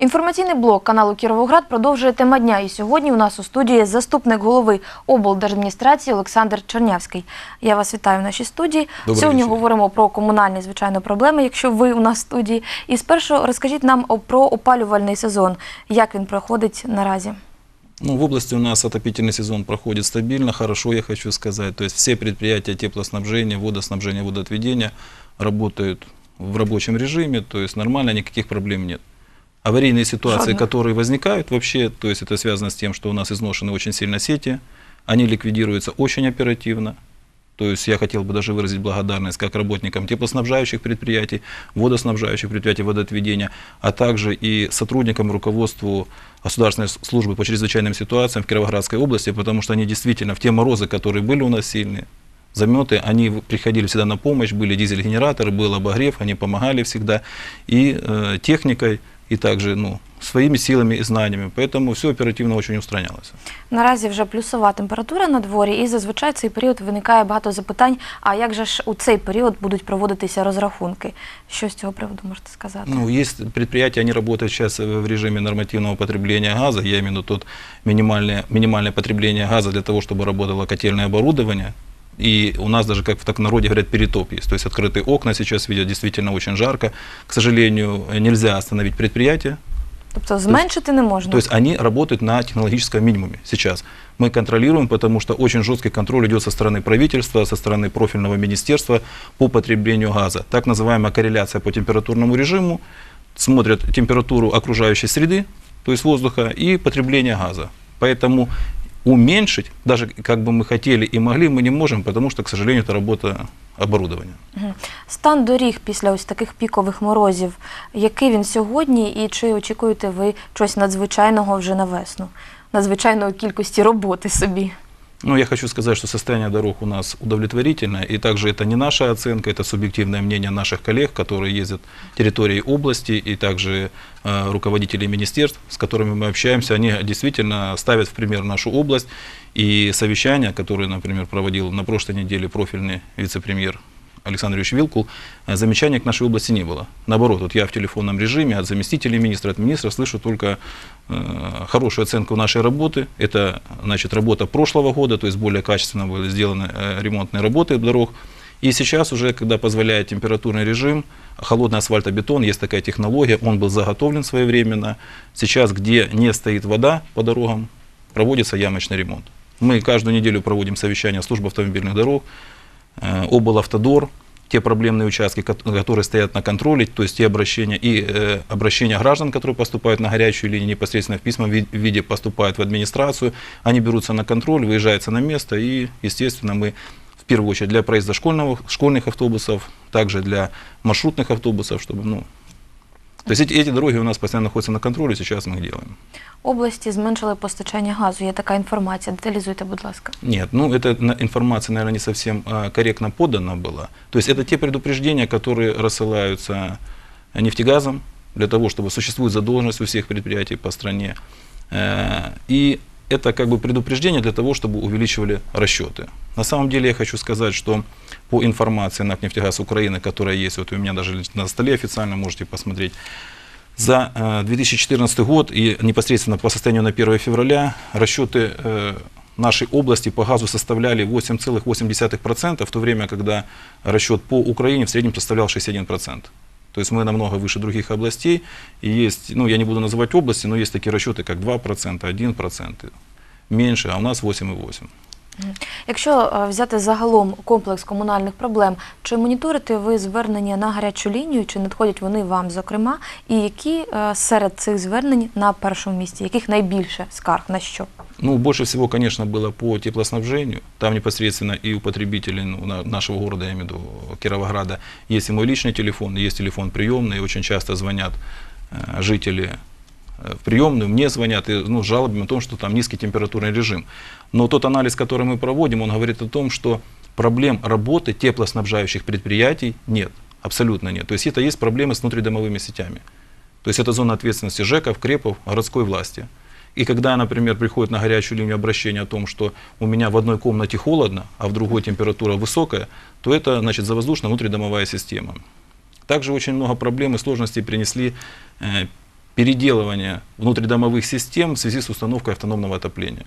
Інформаційний блок каналу Кіровоград продовжує тема дня. І сьогодні у нас у студії заступник голови облдержадміністрації Олександр Чернявський. Я вас вітаю в нашій студії. Добрий сьогодні вечір. говоримо про комунальні звичайно проблеми, якщо ви у нас в студії. І спершу розкажіть нам про опалювальний сезон. Як він проходить наразі? Ну, в области у нас отопительный сезон проходит стабильно, хорошо, я хочу сказать. То есть все предприятия теплоснабжения, водоснабжения, водоотведения работают в рабочем режиме, то есть нормально, никаких проблем нет. Аварийные ситуации, Жодных. которые возникают вообще, то есть это связано с тем, что у нас изношены очень сильно сети, они ликвидируются очень оперативно. То есть я хотел бы даже выразить благодарность как работникам теплоснабжающих предприятий, водоснабжающих предприятий водоотведения, а также и сотрудникам руководству Государственной службы по чрезвычайным ситуациям в Кировоградской области, потому что они действительно в те морозы, которые были у нас сильные, заметы, они приходили всегда на помощь, были дизель-генераторы, был обогрев, они помогали всегда и э, техникой, и также ну, своими силами и знаниями. Поэтому все оперативно очень устранялось. Наразі вже плюсова температура на дворі, і зазвичай в цей період виникає багато запитань. А як же ж у цей період будуть проводитися розрахунки? Що з цього приводу можете сказати? Ну, есть предприятия, они работают сейчас э, в режиме нормативного потребления газа, я имею в виду тот минимальное, минимальное потребление газа для того, чтобы работало котельное оборудование. И у нас даже, как в так народе говорят, перетоп есть. То есть открытые окна сейчас видят, действительно очень жарко. К сожалению, нельзя остановить предприятие, Тобто зменшити не можна. то есть они работают на технологическом минимуме сейчас. Мы контролируем, потому что очень жесткий контроль идет со стороны правительства, со стороны профильного министерства по потреблению газа. Так называемая корреляция по температурному режиму. Смотрят температуру окружающей среды, то есть воздуха, и потребление газа. Поэтому уменьшить, даже как бы мы хотели и могли, мы не можем, потому что, к сожалению, это работа оборудования. Мгм. Стан доріг після ось таких пікових морозів, який він сьогодні, і чи очікуєте ви чогось надзвичайного вже на весну? Надзвичайної кількості роботи собі? Ну, я хочу сказать, что состояние дорог у нас удовлетворительное, и также это не наша оценка, это субъективное мнение наших коллег, которые ездят территорией области, и также э, руководителей министерств, с которыми мы общаемся, они действительно ставят в пример нашу область, и совещания, которые, например, проводил на прошлой неделе профильный вице-премьер Александр Юрьевич Вилкул, э, замечаний к нашей области не было. Наоборот, вот я в телефонном режиме от заместителей министра, от министра слышу только э, хорошую оценку нашей работы. Это значит, работа прошлого года, то есть более качественно были сделаны э, ремонтные работы дорог. И сейчас уже, когда позволяет температурный режим, холодный асфальтобетон, есть такая технология, он был заготовлен своевременно. Сейчас, где не стоит вода по дорогам, проводится ямочный ремонт. Мы каждую неделю проводим совещания службы автомобильных дорог, облавтодор, те проблемные участки, кот- которые стоят на контроле, то есть те обращения и э, обращения граждан, которые поступают на горячую линию, непосредственно в письмовом ви- виде поступают в администрацию, они берутся на контроль, выезжаются на место и, естественно, мы в первую очередь для проезда школьного, школьных автобусов, также для маршрутных автобусов, чтобы, ну, то есть эти, эти дороги у нас постоянно находятся на контроле, сейчас мы их делаем. Області зменшили постачання газу. Є така інформація. Деталізуйте, будь ласка. Нет, ну эта на- информация, наверное, не совсем а, корректно подана была. То есть это те предупреждения, которые рассылаются нефтегазом для того, чтобы существует задолженность у всех предприятий по стране. Э, И это как бы предупреждение для того, чтобы увеличивали расчеты. На самом деле я хочу сказать, что по информации НАК «Нефтегаз Украины», которая есть, вот у меня даже на столе официально можете посмотреть, за э, 2014 год и непосредственно по состоянию на 1 февраля расчеты э, нашей области по газу составляли 8,8%, в то время, когда расчет по Украине в среднем составлял 61%. То есть мы намного выше других областей. И есть, ну я не буду называть области, но есть такие расчеты, как 2%, 1%. Меньше, а у нас 8,8%. Якщо е, взяти загалом комплекс комунальних проблем, чи моніторите ви звернення на гарячу лінію, чи надходять вони вам зокрема, і які е, серед цих звернень на першому місці, яких найбільше скарг на що? Ну, больше всего, конечно, было по теплоснабжению. Там непосредственно и у потребителей ну, на- нашего города, я имею в виду Кировограда, есть и мой личный телефон, есть телефон приемный. И очень часто звонят э, жители э, в приемную, мне звонят и, ну, с жалобами о том, что там низкий температурный режим. Но тот анализ, который мы проводим, он говорит о том, что проблем работы теплоснабжающих предприятий нет, абсолютно нет. То есть это есть проблемы с внутридомовыми сетями. То есть это зона ответственности ЖЭКов, КРЕПов, городской власти. И когда, например, приходит на горячую линию обращение о том, что у меня в одной комнате холодно, а в другой температура высокая, то это, значит, завоздушная внутридомовая система. Также очень много проблем и сложностей принесли переделывание внутридомовых систем в связи с установкой автономного отопления.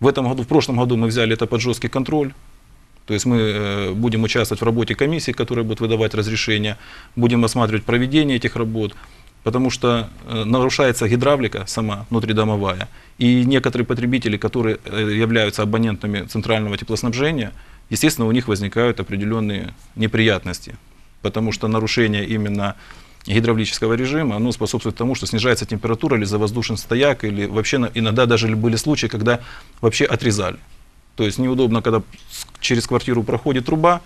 В этом году, в прошлом году мы взяли это под жесткий контроль. То есть мы э, будем участвовать в работе комиссии, которая будет выдавать разрешения, будем осматривать проведение этих работ, потому что э, нарушается гидравлика сама внутридомовая. И некоторые потребители, которые э, являются абонентами центрального теплоснабжения, естественно, у них возникают определенные неприятности, потому что нарушение именно гидравлического режима, оно способствует тому, что снижается температура или завоздушен стояк, или вообще иногда даже были случаи, когда вообще отрезали. То есть неудобно, когда через квартиру проходит труба,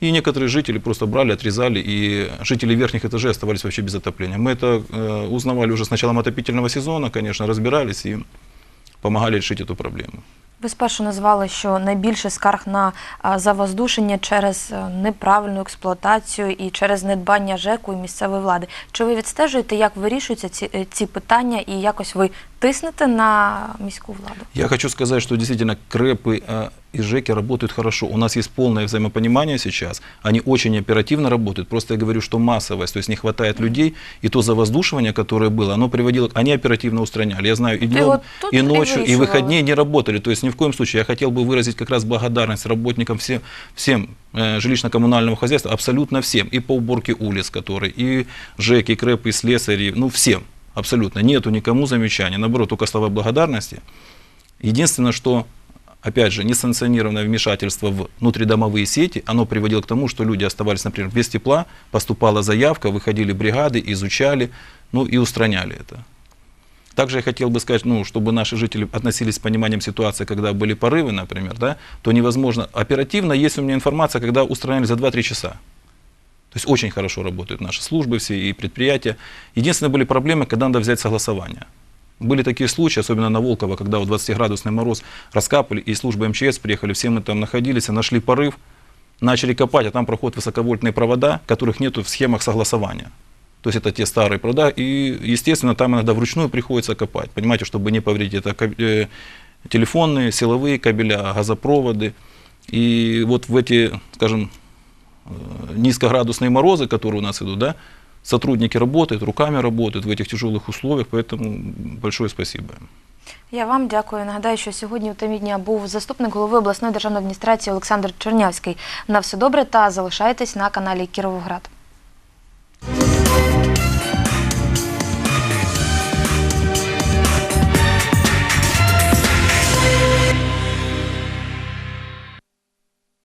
и некоторые жители просто брали, отрезали, и жители верхних этажей оставались вообще без отопления. Мы это э, узнавали уже с началом отопительного сезона, конечно, разбирались и помогали решить эту проблему. Ви спершу назвали, що найбільше скарг на завоздушення через е, неправильну експлуатацію і через недбання ЖЕКу і місцевої влади. Чи ви відстежуєте, як вирішуються ці, е, ці питання, і якось ви тиснете на міську владу? Я хочу сказать, что действительно КРЭПы э, и ЖЭКи работают хорошо. У нас есть полное взаимопонимание сейчас. Они очень оперативно работают. Просто я говорю, что массовость, то есть не хватает людей. И то завоздушивание, которое было, оно приводило... Они оперативно устраняли. Я знаю, и днем, вот и ночью, и выходные не работали. То есть ни в коем случае. Я хотел бы выразить как раз благодарность работникам всем, всем э, жилищно-коммунального хозяйства, абсолютно всем. И по уборке улиц, которые, и ЖЭКи, и КРЭПы, и слесари, ну всем. Абсолютно. Нету никому замечаний. Наоборот, только слова благодарности. Единственное, что, опять же, несанкционированное вмешательство в внутридомовые сети, оно приводило к тому, что люди оставались, например, без тепла, поступала заявка, выходили бригады, изучали, ну и устраняли это. Также я хотел бы сказать, ну, чтобы наши жители относились с пониманием ситуации, когда были порывы, например, да, то невозможно. Оперативно есть у меня информация, когда устраняли за 2-3 часа. То есть очень хорошо работают наши службы все и предприятия. Единственные были проблемы, когда надо взять согласование. Были такие случаи, особенно на Волково, когда вот 20-градусный мороз раскапали, и службы МЧС приехали, все мы там находились, нашли порыв, начали копать, а там проходят высоковольтные провода, которых нету в схемах согласования. То есть это те старые провода, и, естественно, там иногда вручную приходится копать, понимаете, чтобы не повредить. Это э, телефонные, силовые кабеля, газопроводы. И вот в эти, скажем, низкоградусные морозы, которые у нас идут, да, сотрудники работают, руками работают в этих тяжелых условиях, поэтому большое спасибо. им. Я вам дякую. Нагадаю, що сьогодні у темі дня був заступник голови обласної державної адміністрації Олександр Чернявський. На все добре та залишайтесь на каналі Кіровоград.